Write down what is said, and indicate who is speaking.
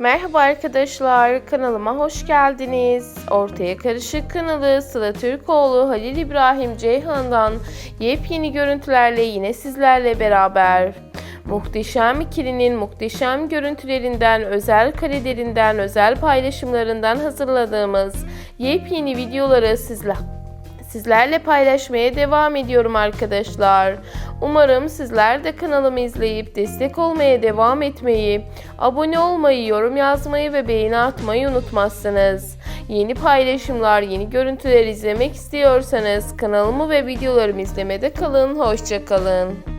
Speaker 1: Merhaba arkadaşlar, kanalıma hoş geldiniz. Ortaya Karışık kanalı Sıla Türkoğlu, Halil İbrahim Ceyhan'dan yepyeni görüntülerle yine sizlerle beraber. Muhteşem ikilinin muhteşem görüntülerinden, özel karelerinden, özel paylaşımlarından hazırladığımız yepyeni videoları sizler sizlerle paylaşmaya devam ediyorum arkadaşlar. Umarım sizler de kanalımı izleyip destek olmaya devam etmeyi, abone olmayı, yorum yazmayı ve beğeni atmayı unutmazsınız. Yeni paylaşımlar, yeni görüntüler izlemek istiyorsanız kanalımı ve videolarımı izlemede kalın. Hoşçakalın.